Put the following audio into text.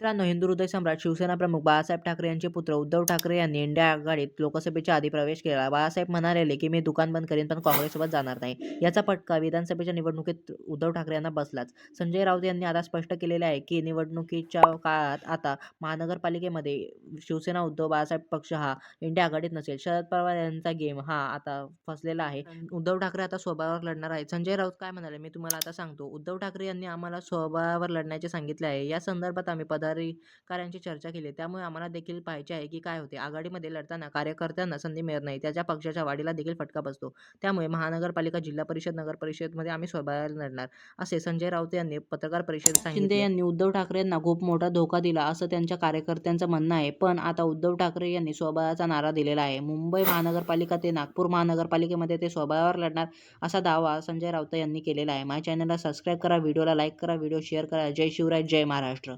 मित्रांनो हिंदू हृदय सम्राट शिवसेना प्रमुख बाळासाहेब ठाकरे यांचे पुत्र उद्धव ठाकरे यांनी इंडिया आघाडीत लोकसभेच्या आधी प्रवेश केला. बाळासाहेब म्हणाले की मी दुकान बंद करेन पण काँग्रेससोबत जाणार नाही. याचा फटका विधानसभेच्या निवडणुकीत उद्धव ठाकरे यांना बसलाच. संजय राऊत यांनी आता स्पष्ट केलेले आहे की निवडणुकीच्या काळात आता महानगरपालिकेमध्ये शिवसेना उद्धव बाळासाहेब पक्ष हा इंडिया आघाडीत नसेल. शरद पवार यांचा गेम हा आता फसलेला आहे. उद्धव ठाकरे आता स्वभावावर लढणार आहेत. संजय राऊत काय म्हणाले? मी तुम्हाला आता सांगतो. उद्धव ठाकरे यांनी आम्हाला स्वभावावर लढण्याचे सांगितले आहे. या संदर्भात आम्ही पदाधिकाऱ्यांची चर्चा केली त्यामुळे आम्हाला देखील पाहायचे आहे की काय होते. आघाडीमध्ये लढताना कार्यकर्त्यांना संधी मिळत नाही. त्याच्या पक्षाच्या वाढीला देखील फटका बसतो. त्यामुळे महानगरपालिका जिल्हा परिषद नगर परिषदमध्ये आम्ही स्वबळावर लढणार असे संजय राऊत यांनी पत्रकार सांगितले शिंदे यांनी उद्धव ठाकरेंना खूप मोठा धोका दिला असं त्यांच्या कार्यकर्त्यांचं म्हणणं आहे. पण आता उद्धव ठाकरे यांनी स्वबळाचा नारा दिलेला आहे. मुंबई महानगरपालिका ते नागपूर महानगरपालिकेमध्ये ते स्वबळावर लढणार असा दावा संजय राऊत यांनी केलेला आहे. माझ्या चॅनलला सबस्क्राईब करा व्हिडिओला लाईक करा व्हिडिओ शेअर करा. जय शिवराय जय महाराष्ट्र.